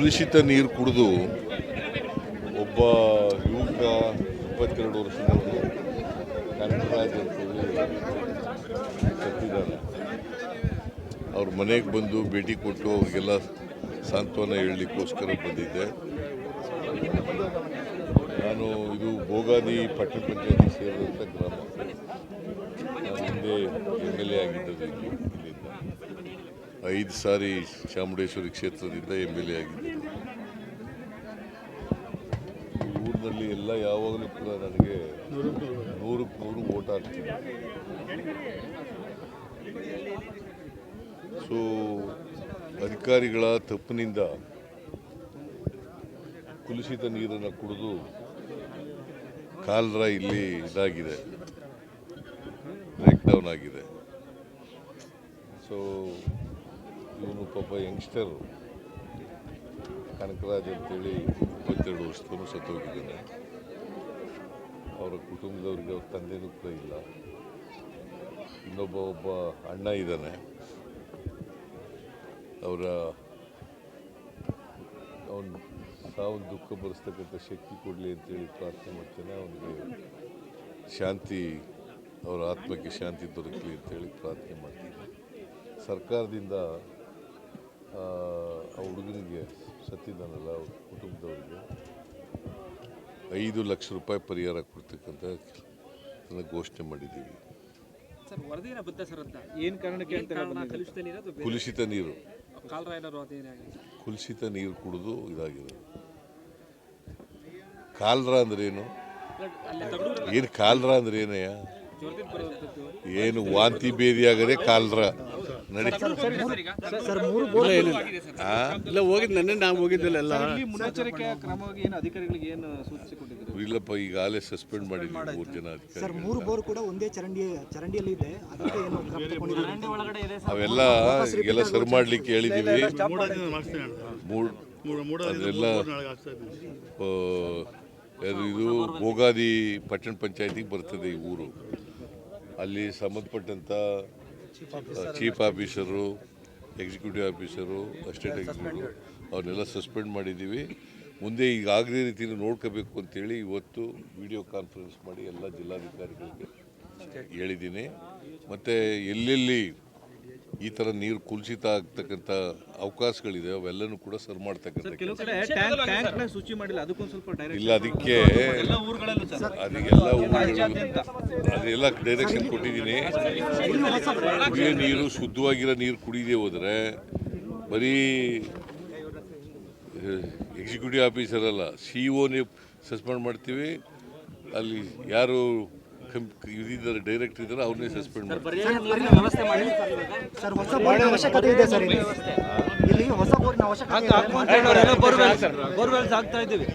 ಕಲುಷಿತ ನೀರು ಕುಡಿದು ಒಬ್ಬ ಯುವಕ ಇಪ್ಪತ್ತೆರಡು ವರ್ಷದವರು ಕನಕರಾಜ್ ಅಂತೇಳಿ ಅವ್ರ ಮನೆಗೆ ಬಂದು ಭೇಟಿ ಕೊಟ್ಟು ಅವ್ರಿಗೆಲ್ಲ ಸಾಂತ್ವನ ಹೇಳಲಿಕ್ಕೋಸ್ಕರ ಬಂದಿದ್ದೆ. ನಾನು ಇದು ಭೋಗಾದಿ ಪಟ್ಟಣ ಪಂಚಾಯತಿ ಸೇರಿದಂಥ ಗ್ರಾಮ. ಹಿಂದೆ ಎಂ ಎಲ್ ಎ ಆಗಿದ್ದದ್ದು ಐದು ಸಾರಿ ಚಾಮುಂಡೇಶ್ವರಿ ಕ್ಷೇತ್ರದಿಂದ ಎಂ ಎಲ್ ಎ ಆಗಿದ್ದೆ. ಊರಿನಲ್ಲಿ ಎಲ್ಲ ಯಾವಾಗಲೂ ಕೂಡ ನನಗೆ ನೂರಕ್ಕೆ ನೂರು ಓಟ್ ಹಾಕ್ತೀನಿ ಸೊ ಅಧಿಕಾರಿಗಳ ತಪ್ಪಿನಿಂದ ಕುಲುಷಿತ ನೀರನ್ನು ಕುಡಿದು ಕಾಲರ ಇಲ್ಲಿ ಇದಾಗಿದೆ. ಬ್ರೇಕ್ ಡೌನ್ ಆಗಿದೆ. ಸೊ ಇವನು ಪಾಪ ಯಂಗ್ಸ್ಟರ್ ಕನಕರಾಜ್ ಅಂತೇಳಿ ಇಪ್ಪತ್ತೆರಡು ಸತ್ತು ಸತ್ತೋಗಿದ್ದಾನೆ. ಅವರ ಕುಟುಂಬದವ್ರಿಗೆ ಅವ್ರ ತಂದೆನೂ ಕೂಡ ಇಲ್ಲ. ಇನ್ನೊಬ್ಬ ಒಬ್ಬ ಅಣ್ಣ ಇದ್ದಾನೆ. ಅವರ ಅವನು ಸಾವು ದುಃಖ ಬರೆಸ್ತಕ್ಕಂಥ ಶಕ್ತಿ ಕೊಡಲಿ ಅಂತೇಳಿ ಪ್ರಾರ್ಥನೆ ಮಾಡ್ತೇನೆ. ಅವನಿಗೆ ಶಾಂತಿ, ಅವರ ಆತ್ಮಕ್ಕೆ ಶಾಂತಿ ದೊರಕಲಿ ಅಂತೇಳಿ ಪ್ರಾರ್ಥನೆ ಮಾಡ್ತೀನಿ ಸರ್ಕಾರದಿಂದ ಆ ಹುಡುಗನಿಗೆ ಸತ್ತಿದ್ದಾನಲ್ಲ ಅವ್ರ ಕುಟುಂಬದವರಿಗೆ. ಐದು ಲಕ್ಷ ರೂಪಾಯಿ ಪರಿಹಾರ ಕೊಡ್ತಕ್ಕಂಥ ಅದನ್ನ ಘೋಷಣೆ ಮಾಡಿದ್ದೀವಿ. ಸರ್ ವರದಿನ ಬದ್ಧ ಸರ್ ಅಂತ? ಏನ್ ಕಾರಣಕ್ಕೆ ಏನ್ ಕಾರಣ? ಕಲುಷಿತ ನೀರು ಕುಲುಷಿತ ನೀರು. ಕುಡಿದು ಇದಾಗಿದೆ. ಕಾಲ್ರ ಅಂದ್ರೇನು ಏನು? ಕಾಲ್ರ ಅಂದ್ರೆ ಏನಯ್ಯ ಏನು ವಾಂತಿ ಬೇದಿ ಆಗದೆ ಕಾಲ್ರ. ನಡಿ. ಸರ್ ಮೂರು ಬೋರ್ ಆ? ಇಲ್ಲ ಹೋಗಿದ್ ನೆನ್ನೆ ನಾವು ಹೋಗಿದ್ದಿಲ್ಲ ಎಲ್ಲ ಮುನ್ನೆಚ್ಚರಿಕೆ ಕ್ರಮವಾಗಿ ಏನು ಅಧಿಕಾರಿಗಳಿಗೆ ಏನು ಸೂಚಿಸಿಕೊಟ್ಟಿದ್ರು ಇಲ್ಲಪ್ಪ ಈಗಾಗಲೇ ಸಸ್ಪೆಂಡ್ ಮಾಡಿದ್ವಿ ಮೂರು ಜನ ಸರ್ ಮೂರು ಬೋರ್ ಕೂಡ ಒಂದೇ ಚರಂಡಿ ಚರಂಡಿಯಲ್ಲಿ ಇದೆ. ಅದಕ್ಕೆ ಏನು ಕ್ರಮ ತಗೊಂಡಿಲ್ಲ ಒಳಗಡೆ ಇದೆ ಅವೆಲ್ಲ ಎಲ್ಲ ಸರ್ ಮಾಡ್ಲಿಕ್ಕೆ ಹೇಳಿದೀವಿ. ಮೂಡ್ ಅದೆಲ್ಲ ಆ, ಅದು ಇದು ಭೋಗಾದಿ ಪಟ್ಟಣ ಪಂಚಾಯತಿಗೆ ಬರ್ತದೆ ಈ ಊರು. ಅಲ್ಲಿ ಸಂಬಂಧಪಟ್ಟಂಥ chief officer, executive officer, ಅಸ್ಟೇಟ್ executive, ಅವ್ರನ್ನೆಲ್ಲ ಸಸ್ಪೆಂಡ್ ಮಾಡಿದ್ದೀವಿ. ಮುಂದೆ ಈಗ ಆಗದೇ ರೀತಿಯಲ್ಲಿ ನೋಡ್ಕೋಬೇಕು ಅಂತೇಳಿ ಇವತ್ತು ವಿಡಿಯೋ ಕಾನ್ಫರೆನ್ಸ್ ಮಾಡಿ ಎಲ್ಲ ಜಿಲ್ಲಾಧಿಕಾರಿಗಳಿಗೆ ಹೇಳಿದ್ದೀನಿ. ಮತ್ತು ಎಲ್ಲೆಲ್ಲಿ ಈ ಥರ ನೀರು ಕುಲುಷಿತ ಆಗ್ತಕ್ಕಂಥ ಅವಕಾಶಗಳಿದೆ ಅವೆಲ್ಲನೂ ಕೂಡ ಸರ್ ಮಾಡ್ತಕ್ಕಂಥ ಇಲ್ಲ ಅದಕ್ಕೆ ಅದಕ್ಕೆಲ್ಲ ಅದೆಲ್ಲ ಡೈರೆಕ್ಷನ್ ಕೊಟ್ಟಿದ್ದೀನಿ. ಕುಡಿಯೋ ನೀರು ಶುದ್ಧವಾಗಿರೋ ನೀರು ಕುಡಿದೇ ಹೋದ್ರೆ ಬರೀ ಎಕ್ಸಿಕ್ಯೂಟಿವ್ ಆಫೀಸರ್ ಅಲ್ಲ ಸಿ ಒನೇ ಸಸ್ಪೆಂಡ್ ಮಾಡ್ತೀವಿ. ಅಲ್ಲಿ ಯಾರು ಇದಿದ್ದಾರೆ ಡೈರೆಕ್ಟರ್ ಇದ್ದಾರೆ ಅವ್ರನ್ನೇ ಸಸ್ಪೆಂಡ್ ಮಾಡಿ ಸರ್ ಹೊಸ ಬೋರ್ಡ್ ಅವಶ್ಯಕತೆ ಇದೆ ಸರ್ ಇಲ್ಲಿ ಇಲ್ಲಿ ಹೊಸ ಬೋರ್ಡ್ನ ಅವಶ್ಯಕತೆ ಇದೆ ಬೋರ್ವೆಲ್ಸ್ ಆಗ್ತಾ ಇದ್ದೀವಿ